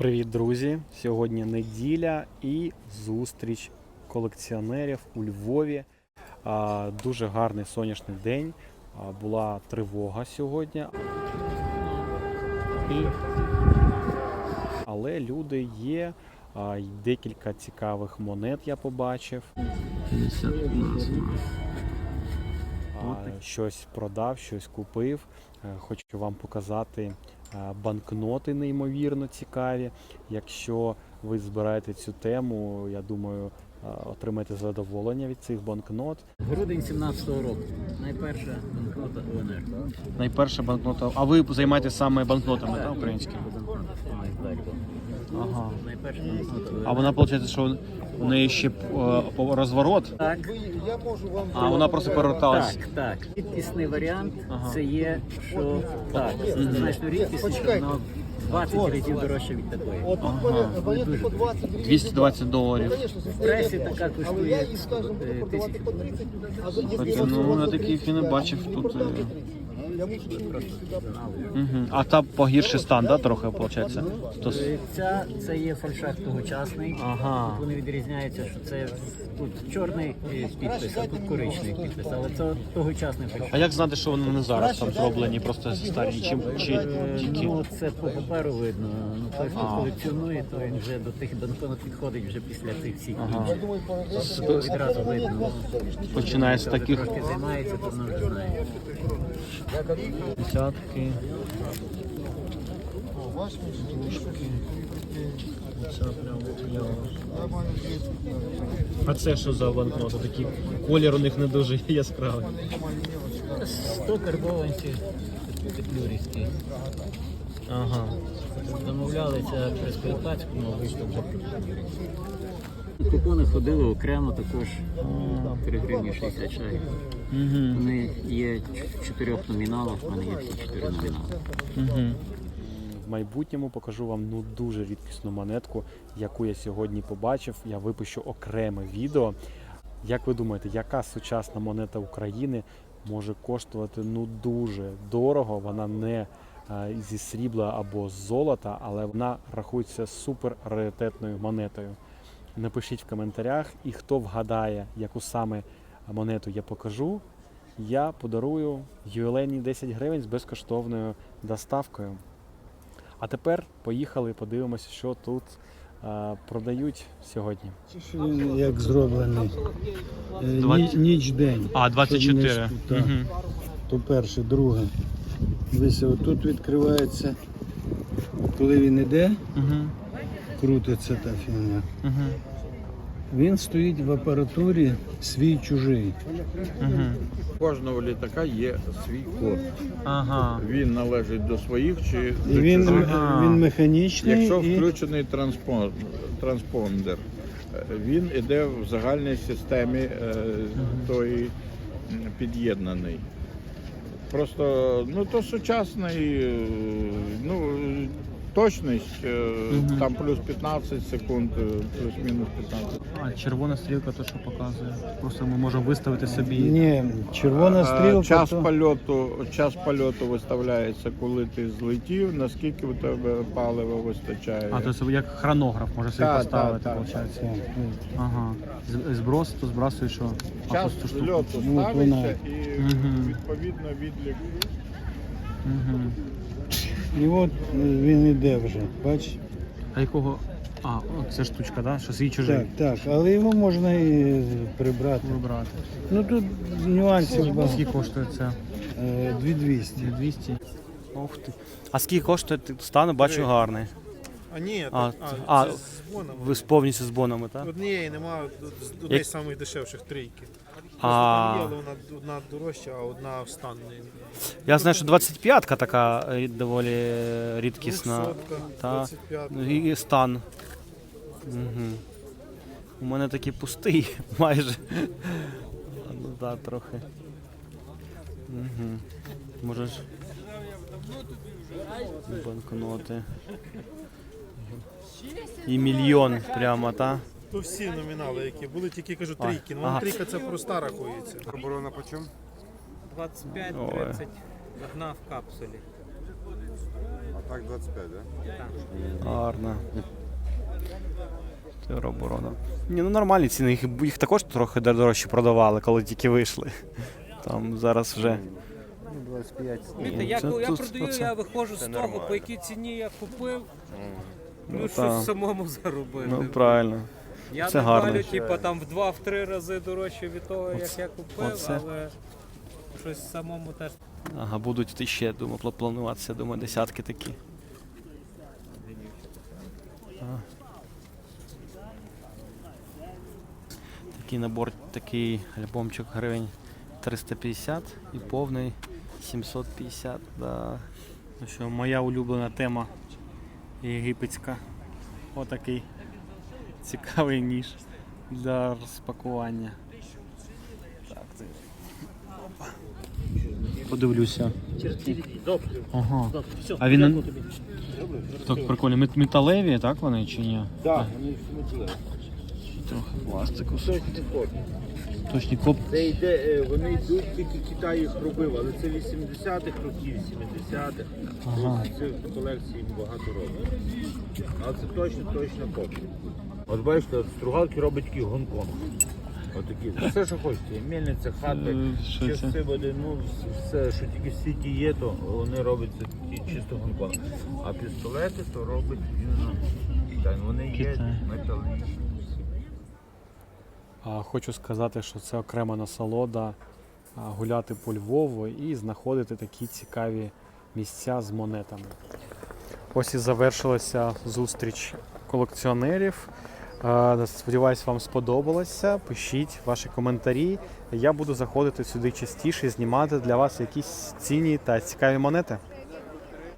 Привіт, друзі! Сьогодні неділя і зустріч колекціонерів у Львові. Дуже гарний сонячний день. Була тривога сьогодні. І... Але люди є. Декілька цікавих монет я побачив. А, Щось продав, щось купив. Е, Хочу вам показати е, банкноти неймовірно цікаві. Якщо ви збираєте цю тему, я думаю, отримаєте задоволення від цих банкнот. Грудень 17-го року. Найперша банкнота УНР. Найперша банкнота. А ви займаєтеся саме банкнотами, так, українськими? Ага. Найперша банкнота УНР. А вона виходить, що у неї ще е, розворот, Так, а вона просто переверталась. так, так. Рідкісний варіант Ага. це є, що так, значно рідкісніше, 20 разів дорожче від такої. Ага. монети по 20 гривень. 220 доларів. Конечно, В пресі така коштує я їй, скажем, е, продавати тисячу. по 30, а за Хоча, ну, я таких і не бачив ну, тут, е. По 30. Я мушу чоловіку сюди. Угу. А та погірший стан, да, трохи виходить? То... Ця це є фальшак тогочасний. Ага. Тут Вони відрізняються, що це тут чорний підпис, а тут коричневий підпис. Але це тогочасний А як знати, що вони не зараз там зроблені, просто старі, чи, чи Е, тільки? Ну, це по паперу видно. Ну, той, хто колекціонує, то він вже до тих банкнот підходить вже після цих всіх Ага. інших. Відразу видно. Починає з таких Трошки займається, то вже знає. Десятки. Це прям кльово. А це що за банкноти? Такі колір у них не дуже яскравий. 100 карбованців петлюрівські. Ага. Домовлялися при вийшло вже. Купони ходили окремо також 3 гривні 60 чай. Угу. Вони є в чотирьох номіналах, в мене є всі чотири номінали. Угу. В майбутньому покажу вам ну дуже рідкісну монетку, яку я сьогодні побачив. Я випущу окреме відео. Як ви думаєте, яка сучасна монета України може коштувати ну дуже дорого? Вона не е, зі срібла або з золота, але вона рахується супер раритетною монетою. Напишіть в коментарях, і хто вгадає, яку саме монету я покажу, я подарую ювілейні 10 гривень з безкоштовною доставкою. А тепер поїхали, подивимося, що тут е, продають сьогодні. Що він як зроблений. Е, ні- Двадцять- Ніч день. А, 24. Щоб не сп- То перше, друге. Дивися, отут відкривається, коли він іде, Мгм. крутиться та фігня. Мгм. Він стоїть в апаратурі свій чужий. Мгм. У кожного літака є свій код. Ага. Він належить до своїх чи І до він, чужих. Ага. він механічний. Якщо і... включений транспон- транспондер, е, він іде в загальній системі е, той м, під'єднаний. Просто ну то сучасний, е, ну точність е, там плюс 15 секунд, е, плюс-мінус 15. А червона стрілка то що показує? Просто ми можемо виставити собі. Ні, червона Е, стрілка. Час то... польоту, час польоту виставляється, коли ти злетів, наскільки у тебе палива вистачає. А то це як хронограф може собі Так, поставити, так. виходить. Так, ну, Ага. Зброс, то збрасує що? Час Ну, ставиться і Мгм. відповідно відлік. Мгм. І от е, він іде вже, бачиш? А якого? А, це штучка, да? Що свій чужий. Так, так, але його можна і прибрати. Вибрати. Ну тут нюансів багато. Скільки коштує це? Е, 2200. 200. Ух ти. А скільки коштує стану? Бачу гарний. А ні, А, так, а, а, це з боном. Ви повністю з бонами, так? Однієї немає, однієї з самих дешевших трійки. А. є, але вона одна дорожча, а одна в стан Я знаю, що 25-ка така е, доволі рідкісна. 200, Та. 25. Ну, І стан. Угу. У мене такий пустий майже. А, Ну так, трохи. Угу. Може ж. Банкноти. І мільйон прямо, так? То всі номінали, які були, тільки кажу трійки. Ну, ага. трійка це проста рахується. 25 Ой. 30 одна в капсулі. А Так, 25, да? Гарно. Тероборона. Ні, ну нормальні ціни. Їх, їх також трохи дорожче продавали, коли тільки вийшли. Там зараз вже. Ну, 25. Знаєте, я, це коли я продаю, оце. я виходжу з того, нормально. по якій ціні я купив, Ну, плюс та. самому заробив. Ну, правильно. Я це добавлю, гарно. типу, там в два-три рази дорожче від того, як я купив, оце. але щось самому теж. Ага, будуть ще, думаю, пла- плануватися, думаю, десятки такі. А. Такий набор, такий альбомчик гривень 350 і повний 750. Да. Ну що, моя улюблена тема єгипетська. Отакий цікавий ніж для розпакування. Так, це Подивлюся. Ага. А він так прикольно. Мет- Металеві, так вони чи ні? Так, вони металеві. Трохи пластику. Точні коп. Це йде, е, вони йдуть, тільки Китай їх робив, але це 80-х років, 70-х. Ага. Це колекції багато років. Але це точно, точно копія. От бачите, стругалки робить такий Гонконг. Отакі. Все, що хочете. І Мельниця, хати, Е, що це? часи води, ну все, що тільки в світі є, то вони роблять це чисто Гонконг. А пістолети то робить Китай. Вони є Китай. металічні. А, Хочу сказати, що це окрема насолода а, гуляти по Львову і знаходити такі цікаві місця з монетами. Ось і завершилася зустріч колекціонерів. Е, Сподіваюсь, вам сподобалося. Пишіть ваші коментарі. Я буду заходити сюди частіше і знімати для вас якісь цінні та цікаві монети.